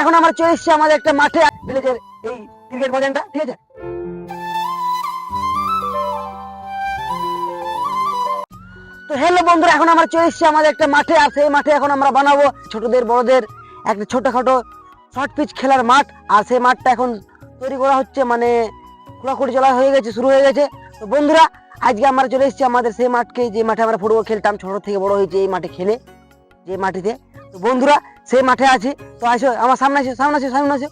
এখন আমরা চলে এসেছি আমাদের একটা মাঠে ভিলেজের এই ক্রিকেট ময়দানটা, ঠিক আছে? তো হ্যালো বন্ধুরা, এখন আমরা চলে এসেছি আমাদের একটা মাঠে, আর সেই মাঠে এখন আমরা বানাবো ছোটদের, বড়দের একটা ছোটখাটো শর্ট পিচ খেলার মাঠ, আর সেই মাঠটা এখন তৈরি করা হচ্ছে মানে খোলাখুলি চলা হয়ে গেছে, শুরু হয়ে গেছে। তো বন্ধুরা, আজকে আমরা চলে এসেছি আমাদের সেই মাঠকে, যে মাঠে আমরা ফুটবল খেলতাম, ছোট থেকে বড় হয়েছে, এই মাঠে খেলে, যে মাটিতে। তো বন্ধুরা সেই মাঠে আছি। তো আসো আমার সামনে আসো সামনে আসো সামনে আসো।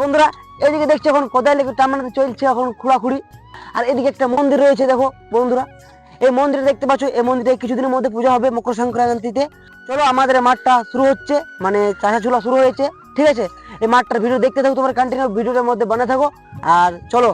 বন্ধুরা, এদিকে দেখছ এখন কোদায় লেগে টামানো চলছে এখন খোলাখুড়ি আর এদিকে একটা মন্দির রয়েছে, দেখো বন্ধুরা। এই মন্দিরে দেখতে পাচ্ছ, এই মন্দিরে কিছুদিনের মধ্যে পূজা হবে মকর সংক্রান্তিতে। চলো, আমাদের মাঠটা শুরু হচ্ছে মানে চাষা চুলা শুরু হয়েছে, ঠিক আছে? এই মাঠটার ভিডিও দেখতে থাকো, তোমার কন্টিনিউ ভিডিওর মধ্যে বানা থাকো। আর চলো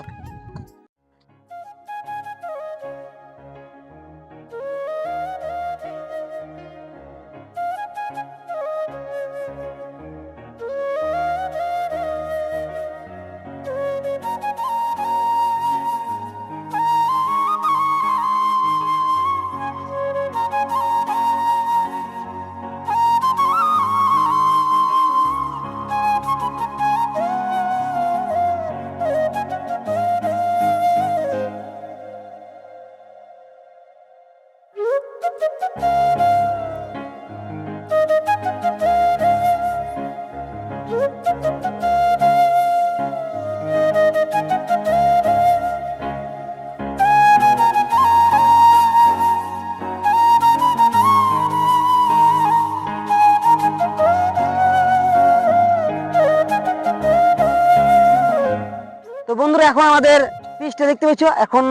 এখন আমাদের পিচটা দেখতে পাচ্ছ এখন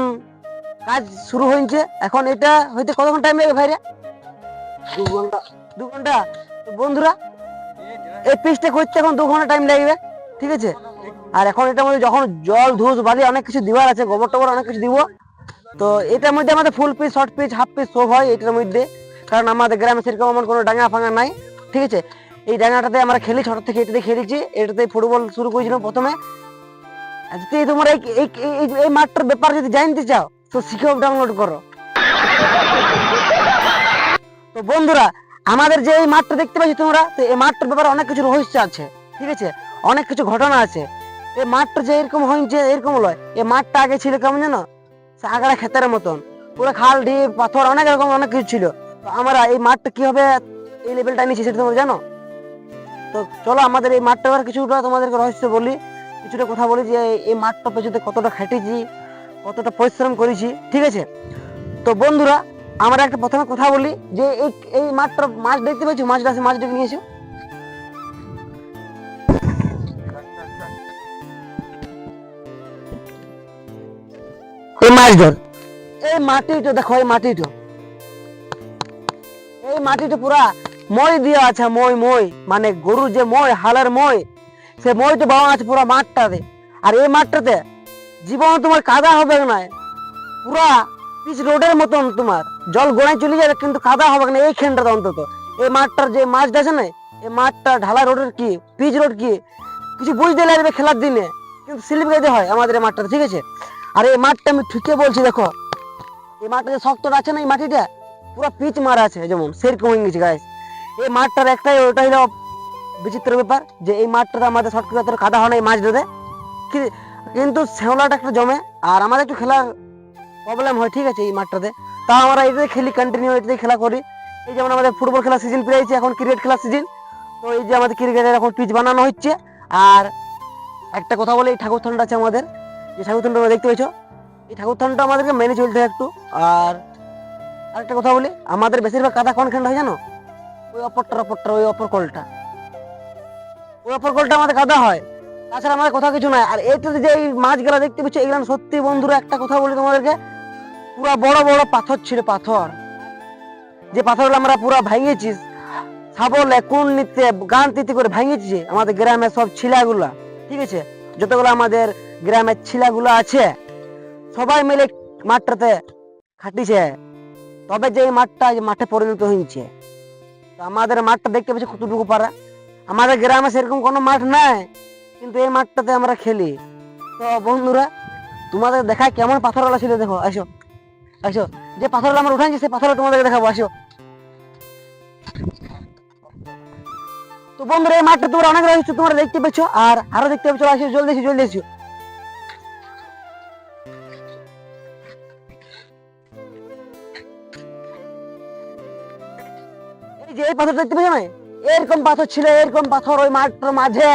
কাজ শুরু হয়েছে। এখন এটা হইতে কতক্ষণ টাইম লাগবে ভাইরা? দু ঘণ্টা। দু ঘণ্টা? তো বন্ধুরা এই পিচটা করতে এখন দু ঘণ্টা টাইম লাগবে ঠিক আছে? আর এখন এটার মধ্যে যখন জল ধুস বালি অনেক কিছু দিবার আছে গোবর টোবর অনেক কিছু দিব তো এটার মধ্যে আমাদের full piece short piece half piece সব হয় এটার মধ্যে। কারণ আমাদের গ্রামে সেরকম এমন কোনো ডাঙ্গা ফাঙ্গা নাই ঠিক আছে? এই ডাঙ্গাটাতে আমরা খেলি ছোট থেকে এটাতে খেলেছি এটাতে ফুটবল শুরু করেছিলাম প্রথমে। যদি তোমরা এই মাঠটার ব্যাপারে যদি জানতে চাও, তো শিখেও ডাউনলোড করো। তো বন্ধুরা, আমাদের যে এই মাঠটা দেখতে পাচ্ছ তোমরা, তো এই মাঠটার ব্যাপারে অনেক কিছু রহস্য আছে, ঠিক আছে? অনেক কিছু ঘটনা আছে। এই মাঠটা যে এরকম হয়েছে এরকম লয়, এই মাঠটা আগে ছিল কেমন জানো? আগড়া ক্ষেতের মতন। পুরো খাল, ঢিপ, পাথর, অনেক রকম অনেক কিছু ছিল। তো আমরা এই মাঠটা কীভাবে এই লেভেলটা নিয়েছি সেটা তোমরা জানো? তো চলো আমাদের এই মাঠটা কিছুটা তোমাদেরকে রহস্য বলি। কিছুটা কথা বলি যে এই মাঠটা পেছনে কতটা খেটেছি, কতটা পরিশ্রম করেছি, ঠিক আছে? তো বন্ধুরা, আমরা একটা প্রথমে কথা বলি যে, এই এই মাঠটা মাছ দেখতে পাচ্ছি মাছটা আছে মাছ ডেকে নিয়েছো? এই মাছ ধর। এই মাটিটা, দেখো, এই মাটিটা। এই মাটিটা পুরা মই দিয়া আছে, মই মই। মানে গরুর যে মই, হালের মই সে মইটা বাবা আছে পুরা মাঠটাতে। আর এই মাঠটাতে জীবন তোমার কাদা হবে না। পুরা পিচ রোডের মতন তোমার। জল গোড়ায় চলে যাবে কিন্তু কাদা হবে না এই খেনটাতে অন্তত। এই মাঠটার যে মাছটা আছে না, এই মাঠটা ঢালা রোডের কি, পিচ রোড কি, কিছু বুঝতে লাগবে খেলার দিনে। কিন্তু স্লিপ গাইতে হয় আমাদের এই মাঠটা ঠিক আছে? আর এই মাঠটা আমি ঠিকই বলছি, দেখো। এই মাঠটা যে শক্তটা আছে না এই মাটিটা, পুরো পিচ মারা আছে, যেমন সেরকম হয়ে গেছে গাছ এই মাঠটার একটাই ওটা হলো বিচিত্র ব্যাপার যে এই মাঠটাতে আমাদের শর্ট করে কাদা হয় না, এই মাছ ধরে। কি- কিন্তু শ্যাওলাটা একটা জমে, আর আমাদের একটু খেলার প্রবলেম হয়, ঠিক আছে, এই মাঠটাতে। তাও আমরা এটাতে খেলি কন্টিনিউ এটাতে খেলা করি। এই যেমন আমাদের ফুটবল খেলার সিজন পেরিয়েছে এখন ক্রিকেট খেলার সিজন তো এই যে আমাদের ক্রিকেটের এখন পিচ বানানো হচ্ছে। আর একটা কথা বলে, এই ঠাকুর থানটা আছে আমাদের। যে ঠাকুর থানটা তোমরা দেখতে পেয়েছ? এই ঠাকুর থানটা আমাদেরকে মেনে চলতে হয় একটু। আর আরেকটা কথা বলি, আমাদের বেশিরভাগ কাদা কোনখানটা হয় জানো? ওই অপরটার অপরটা ওই অপর কলটা। আমাদের কাদা হয়। তাছাড়া আমাদের কথা কিছু আর যে এই দেখতে সত্যি বন্ধুরা, একটা কথা বলি তোমাদেরকে। বড় বড় পাথর পাথর। যে পাথরগুলো আমরা কোন নিতে, গান করে আমাদের গ্রামের সব ছিলাগুলা। ঠিক আছে? যতগুলো আমাদের গ্রামের ছিলাগুলো আছে, সবাই মিলে মাঠটাতে খাটিছে। তবে যে মাঠটা মাঠে পরিণত হয়েছে। আমাদের মাঠটা দেখতে পাচ্ছি কতটুকু পারা আমাদের গ্রামে সেরকম কোনো মাঠ নাই, কিন্তু এই মাঠটাতে আমরা খেলি। তো বন্ধুরা, তোমাদের দেখায় কেমন পাথরওয়ালা ছিল দেখো, আসো। আসো, যে পাথরগুলো আমরা উঠাইছি, সেই পাথর তোমাদেরকে দেখাবো, আসো। তো বন্ধুরা, এই মাঠটা তোমরা অনেক রয়েছে, তোমরা দেখতে পেয়েছ, আর আরও দেখতে পেয়েছ আসো, জলদি এসো জলদি এসো এই যে এই পাথর দেখতে পেয়েছ না এরকম পাথর ছিল এরকম পাথর ওই মাঠের মাঝে।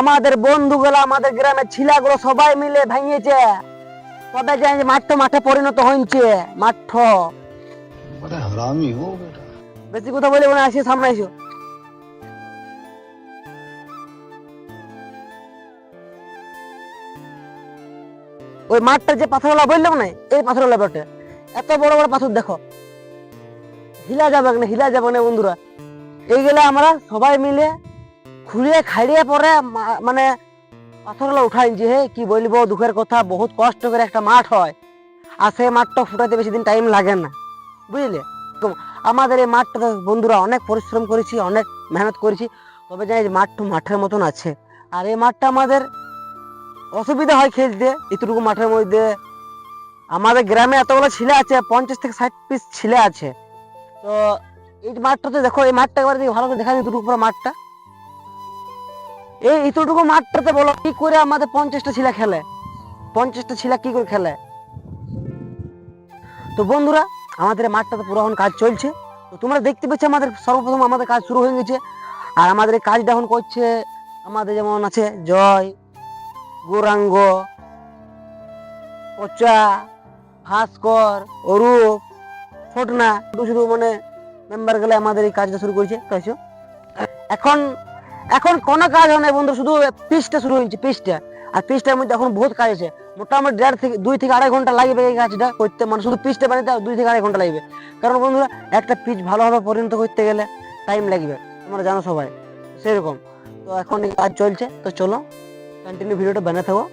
আমাদের বন্ধুগুলো আমাদের গ্রামের ছিলাগুলো সবাই মিলে ভাঙিয়েছে তবে যে মাঠ মাঠে পরিণত হয়েছে মাঠ বেশি কথা বলি মনে আসি সামনে আসো ওই মাঠটা যে পাথর পাথরওয়ালা বললাম না এই পাথরওয়ালা বটে। এত বড় বড় পাথর দেখো। হিলা যাবে না হিলা যাবে না বন্ধুরা। এইগুলা আমরা সবাই মিলে খুঁড়িয়ে খাইড়িয়ে পরে মানে পাথরগুলো উঠাইছি হে, কি বলব? দুঃখের কথা, বহুত কষ্ট করে একটা মাঠ হয়। আর সেই মাঠটা ফুটাতে বেশি দিন টাইম লাগে না, বুঝলে? আমাদের এই মাঠটা বন্ধুরা অনেক পরিশ্রম করেছি, অনেক মেহনত করেছি, তবে জানি যে মাঠটা মাঠের মতন আছে। আর এই মাঠটা আমাদের অসুবিধা হয় খেলতে, এতটুকু মাঠের মধ্যে। আমাদের গ্রামে এতগুলো ছেলে আছে, পঞ্চাশ থেকে ষাট পিস ছেলে আছে। তো এই মাঠটাতে দেখো, এই মাঠটা একবার ভালো করে দেখা এতটুকু পুরো মাঠটা। এই এতটুকু মাঠটাতে বলো, কি করে আমাদের পঞ্চাশটা ছেলে খেলে? পঞ্চাশটা ছেলে কি করে খেলে? তো বন্ধুরা, আমাদের মাঠটাতে পুরো এখন কাজ চলছে। তো তোমরা দেখতে পাচ্ছ আমাদের, সর্বপ্রথম আমাদের কাজ শুরু হয়ে গেছে। আর আমাদের এই কাজটা এখন করছে আমাদের যেমন আছে জয়, গৌরাঙ্গ, পচা, ভাস্কর, অরূপ, ফটনা, শুধু শুধু মানে মেম্বার গেলে আমাদের এই কাজটা শুরু করেছে, তাইছো? এখন এখন কোনো কাজ হয় না বন্ধু, শুধু পিসটা শুরু হয়েছে পিসটা আর পিসটার মধ্যে এখন বহুত কাজ আছে। মোটামুটি দেড় থেকে, দুই থেকে আড়াই ঘণ্টা লাগবে এই কাজটা করতে। মানে শুধু পিসটা বানাতে দুই থেকে আড়াই ঘণ্টা লাগবে। কারণ বন্ধুরা, একটা পিচ ভালোভাবে পরিণত করতে গেলে টাইম লাগবে। তোমরা জানো সবাই, সেরকম। তো এখন কাজ চলছে। তো চলো কন্টিনিউ ভিডিওটা বানাতে থাকো।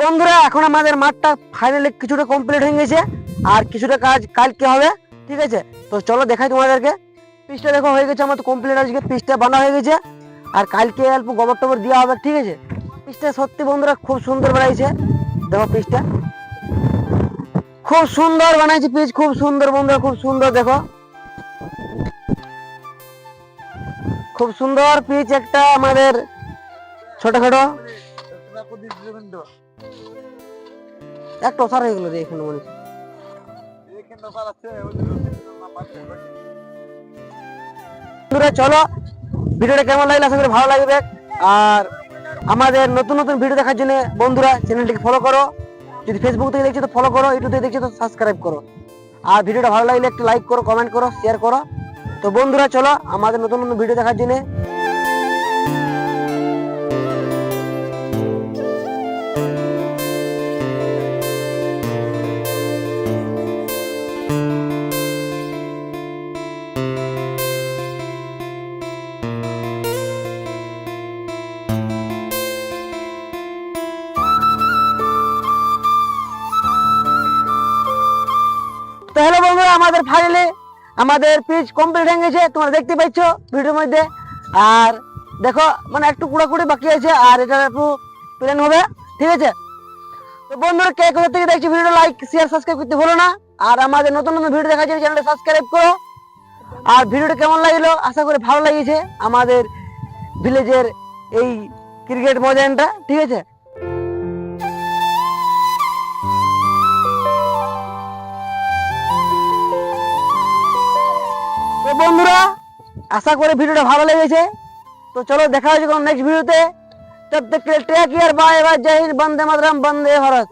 বন্ধুরা, এখন আমাদের মাঠটা ফাইনালি কিছুটা কমপ্লিট হয়ে গেছে, আর কিছুটা কাজ কালকে হবে, ঠিক আছে? তো চলো দেখাই তোমাদেরকে। পিসটা দেখো, হয়ে গেছে আমার কমপ্লিট আজকে পিসটা বানা হয়ে গেছে, আর কালকে অল্প গোবর টবর দেওয়া হবে, ঠিক আছে? পিসটা সত্যি বন্ধুরা খুব সুন্দর বানাইছে। দেখো পিসটা। খুব সুন্দর বানাইছে পিস, খুব সুন্দর বন্ধুরা, খুব সুন্দর, দেখো। খুব সুন্দর পিচ একটা আমাদের ছোটখাটো। হয়ে গেল রে এখানে মনে চলো, ভিডিওটা কেমন লাগল আশা করি ভালো লাগবে। আর আমাদের নতুন নতুন ভিডিও দেখার জন্য বন্ধুরা চ্যানেলটিকে ফলো করো। যদি ফেসবুক থেকে দেখছ তো ফলো করো ইউটিউব থেকে দেখছ তো সাবস্ক্রাইব করো। আর ভিডিওটা ভালো লাগলে একটু লাইক করো কমেন্ট করো শেয়ার করো। তো বন্ধুরা, চলো, আমাদের নতুন নতুন ভিডিও দেখার জন্য আমাদের ফাইনালি আমাদের পিচ কমপ্লিট হয়ে গেছে, তোমরা দেখতে পাচ্ছ ভিডিওর মধ্যে। আর দেখো মানে একটু কুড়াকুড়ি বাকি আছে, আর এটা একটু প্লেন হবে, ঠিক আছে? তো বন্ধুরা, কে কোথা থেকে দেখছি ভিডিও লাইক শেয়ার সাবস্ক্রাইব করতে ভুলো না। আর আমাদের নতুন নতুন ভিডিও দেখার জন্য চ্যানেলটা সাবস্ক্রাইব করো। আর ভিডিওটা কেমন লাগল? আশা করি ভালো লেগেছে আমাদের ভিলেজের এই ক্রিকেট ময়দানটা, ঠিক আছে? বন্ধুরা, আশা করি ভিডিওটা ভালো লেগেছে। তো চলো দেখা হয়েছে কোনো নেক্সট ভিডিওতে। তব তক take care bye bye Jai Hind, Vande Mataram, Vande Bharat.